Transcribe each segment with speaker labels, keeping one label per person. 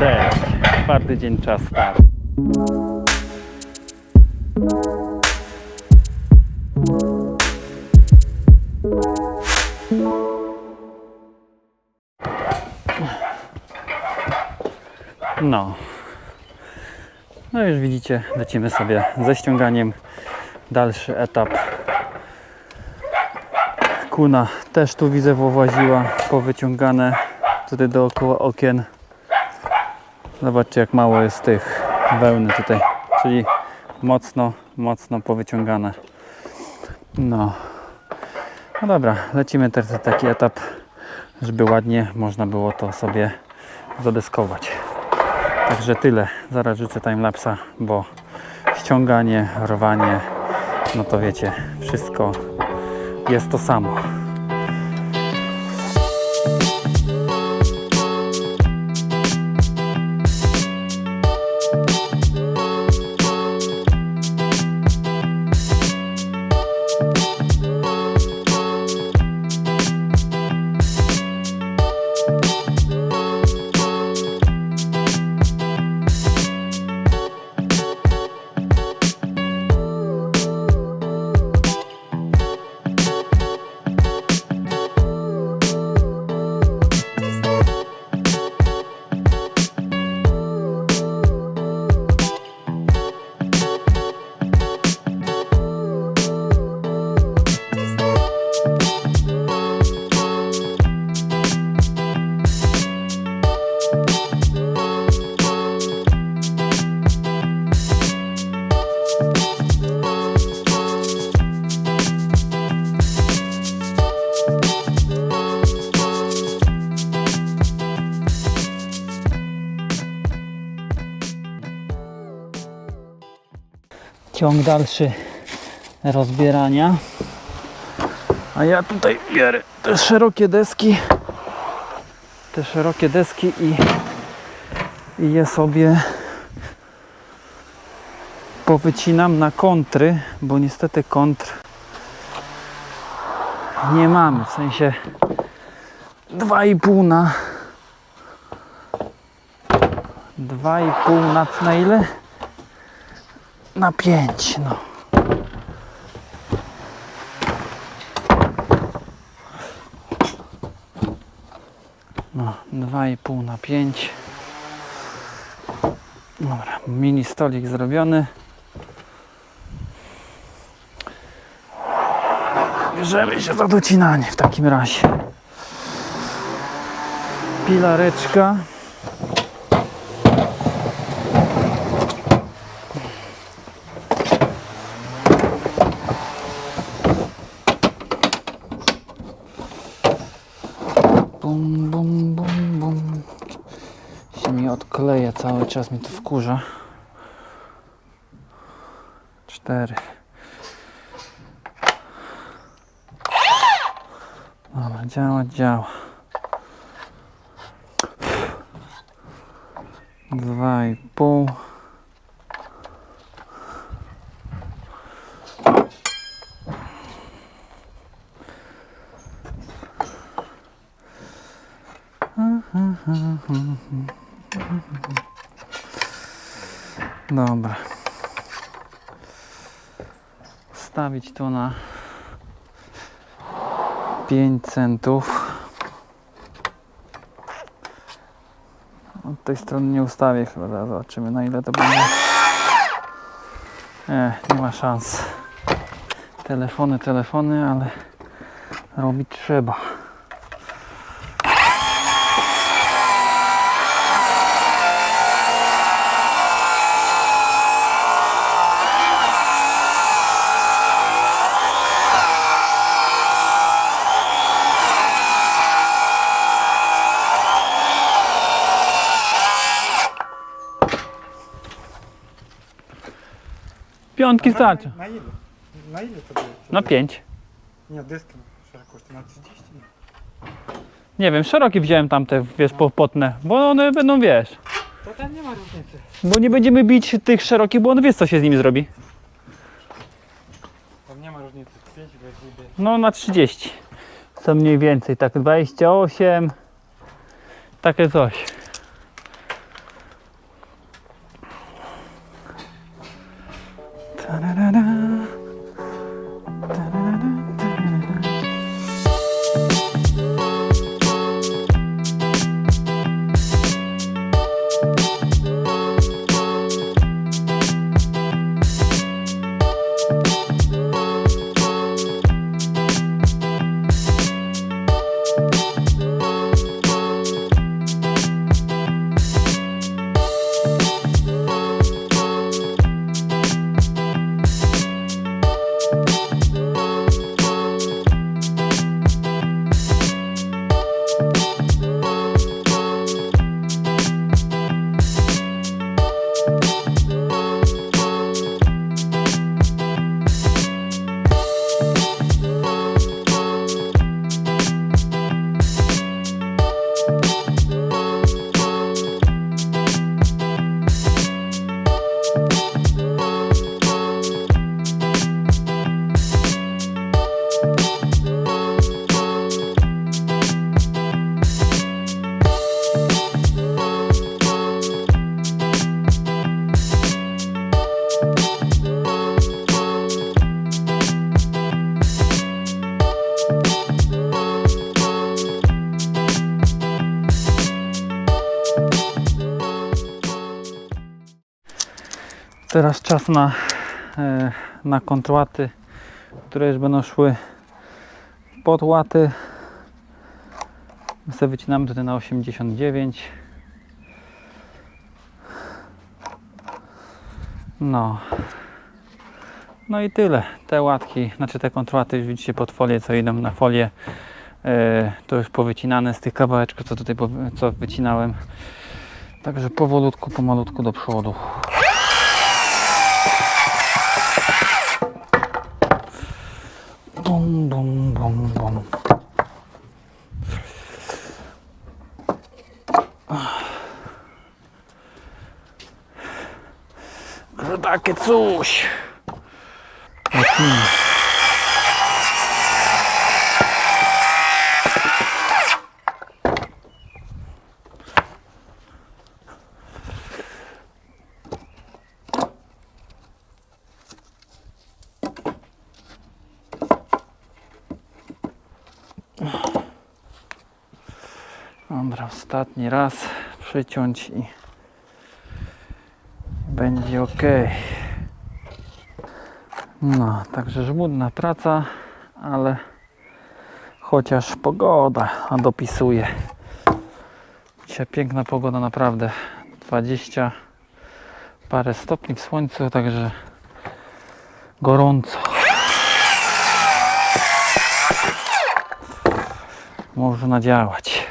Speaker 1: Cześć, czwarty dzień czas start. No. No już widzicie, lecimy sobie ze ściąganiem. Dalszy etap. Kuna też tu widzę właziła, powyciągane tutaj dookoła okien. Zobaczcie jak mało jest tych wełny tutaj, czyli mocno, mocno powyciągane. No. No dobra, lecimy teraz na taki etap, żeby ładnie można było to sobie zadeskować. Także tyle. Zaraz rzucę timelapsa, bo ściąganie, rwanie, no to wiecie, wszystko jest to samo. Ciąg dalszy rozbierania. A ja tutaj biorę te szerokie deski, te szerokie deski i, i je sobie powycinam na kontry, bo niestety kontr nie mamy, w sensie 2,5 na 2,5 na, na ile? Na 5, no. No, 2,5 na 5. Dobra, mini stolik zrobiony. Bierzemy się za docinanie w takim razie. Pilareczka. Się mi odkleja cały czas, mi to wkurza. Cztery. Dobra, działa, działa. Dwa i pół. Dobra. Stawić to na 5 centów. Od tej strony nie ustawię chyba, zobaczymy na ile to będzie. Nie, nie ma szans. Telefony, telefony, ale robić trzeba. Piątki starczy.
Speaker 2: Na ile? Na ile to było?
Speaker 1: Na 5.
Speaker 2: Nie, deskę szerokości na 30? Nie.
Speaker 1: Wiem, szerokie wziąłem tamte, wiesz, popotne, bo one będą, wiesz,
Speaker 2: To tam nie ma różnicy.
Speaker 1: bo nie będziemy bić tych szerokich, bo on wie, co się z nimi zrobi.
Speaker 2: Tam nie ma różnicy. 5 bez
Speaker 1: No na 30. Co mniej więcej, tak 28. Takie coś. Da, da, da, Teraz czas na, e, na kontrłaty, które już będą szły pod łaty. My sobie wycinamy tutaj na 89. No. No i tyle. Te łatki, znaczy te kontrłaty już widzicie pod folię, co idą na folię. E, to już powycinane z tych kawałeczków, co tutaj co wycinałem. Także powolutku, pomalutku do przodu. Bum, bum, bum, bum. Że takie coś. Lecimy. Dobra, ostatni raz przyciąć i będzie ok. No, także żmudna praca, ale chociaż pogoda a dopisuje. Dzisiaj piękna pogoda, naprawdę 20 parę stopni w słońcu, także gorąco. Można działać.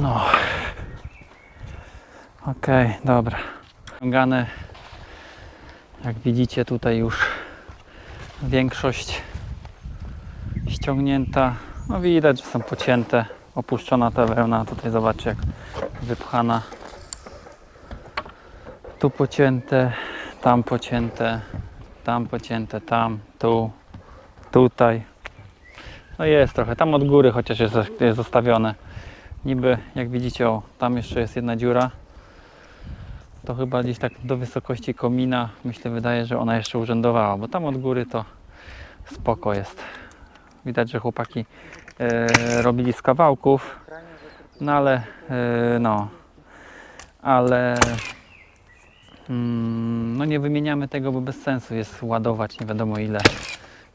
Speaker 1: No. Okej, dobra. Ściągane. Jak widzicie tutaj już większość ściągnięta. No widać, że są pocięte. Opuszczona ta wełna. Tutaj zobaczcie jak wypchana. Tu pocięte, tam pocięte, tam pocięte, tam, tu, tutaj. No jest trochę. Tam od góry chociaż jest, jest zostawione. Niby jak widzicie, o, tam jeszcze jest jedna dziura. To chyba gdzieś tak do wysokości komina. Myślę, wydaje, że ona jeszcze urzędowała, bo tam od góry to spoko jest. Widać, że chłopaki e, robili z kawałków, no ale e, no, ale mm, no nie wymieniamy tego, bo bez sensu jest ładować nie wiadomo ile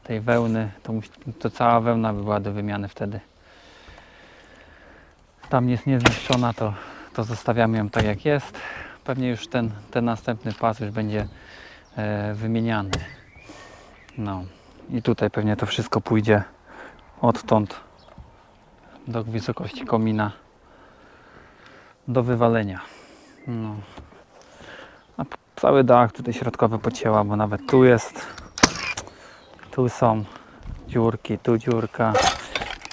Speaker 1: tej wełny. To, to cała wełna by była do wymiany wtedy tam jest niezniszczona, to, to zostawiamy ją tak jak jest. Pewnie już ten, ten następny pas już będzie e, wymieniany. No i tutaj pewnie to wszystko pójdzie odtąd do wysokości komina do wywalenia. No. A cały dach tutaj środkowy pocięła, bo nawet tu jest, tu są dziurki, tu dziurka.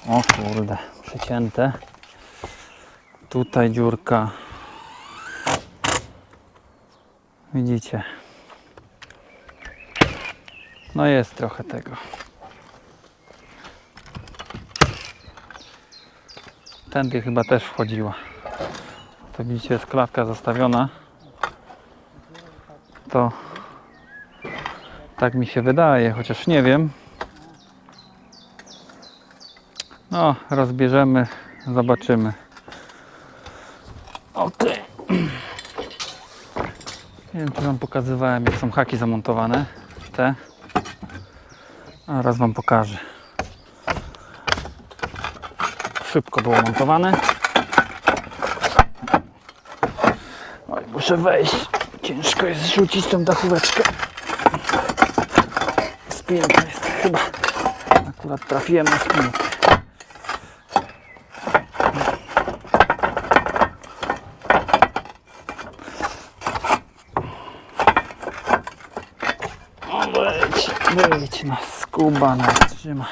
Speaker 1: O kurde, przycięte. Tutaj dziurka. Widzicie? No jest trochę tego. Tędy chyba też wchodziła. To widzicie, jest klatka zostawiona. To tak mi się wydaje, chociaż nie wiem. No, rozbierzemy, zobaczymy. Ok. Nie wiem, czy Wam pokazywałem, jak są haki zamontowane. Te. A raz Wam pokażę. Szybko było montowane. Oj, muszę wejść. Ciężko jest zrzucić tą dachóweczkę. Spinka jest chyba. Akurat trafiłem na spinkę. O, Wejdź, wejdź na skuba, trzyma.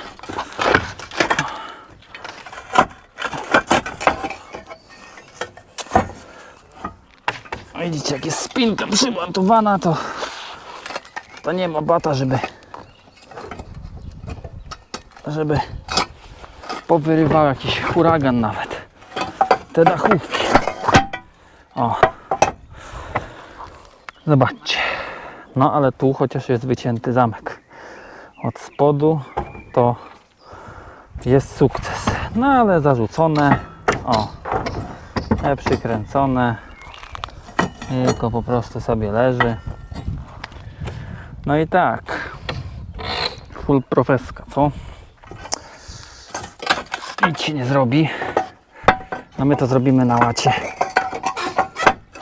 Speaker 1: Widzicie, jak jest spinka przymontowana, to, to nie ma bata, żeby żeby powyrywał jakiś huragan nawet. Te dachówki. O. Zobaczcie. No ale tu chociaż jest wycięty zamek. Od spodu to jest sukces. No ale zarzucone. O. Nie przykręcone. Tylko po prostu sobie leży. No i tak. Full profeska, co? Nic się nie zrobi. No my to zrobimy na łacie.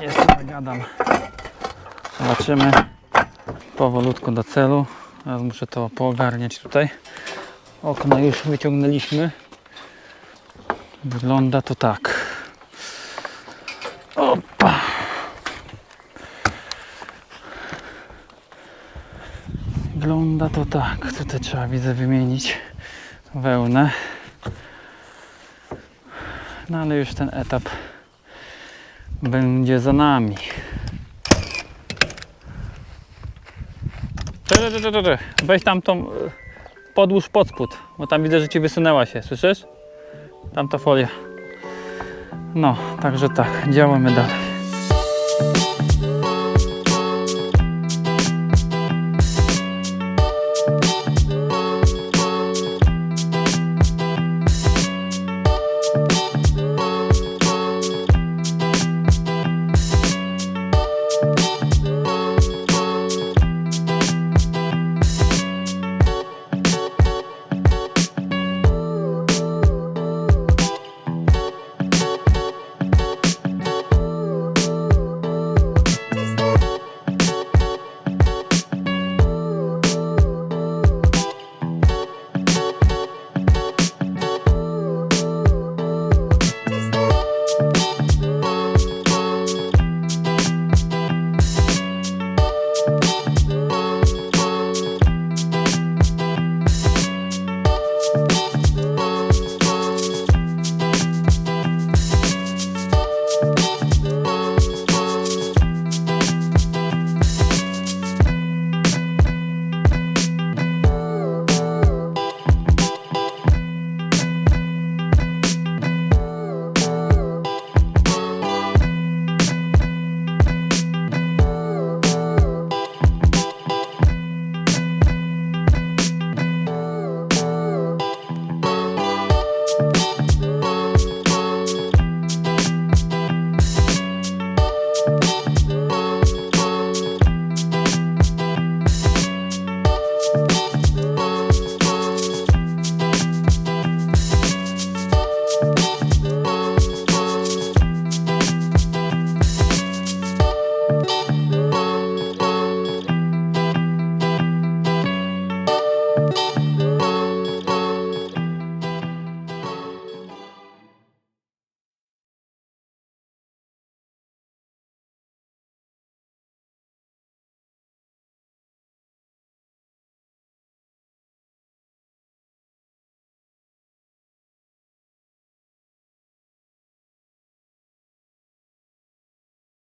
Speaker 1: Jeszcze nagadam. Zobaczymy. Powolutku do celu. Teraz muszę to poogarniać tutaj. Okno już wyciągnęliśmy. Wygląda to tak. Opa. Wygląda to tak. Tutaj trzeba widzę wymienić wełnę. No ale już ten etap będzie za nami. Weź tam tą, y, podłóż pod spód, bo tam widzę, że ci wysunęła się, słyszysz? Tamta folia. No, także tak, działamy dalej.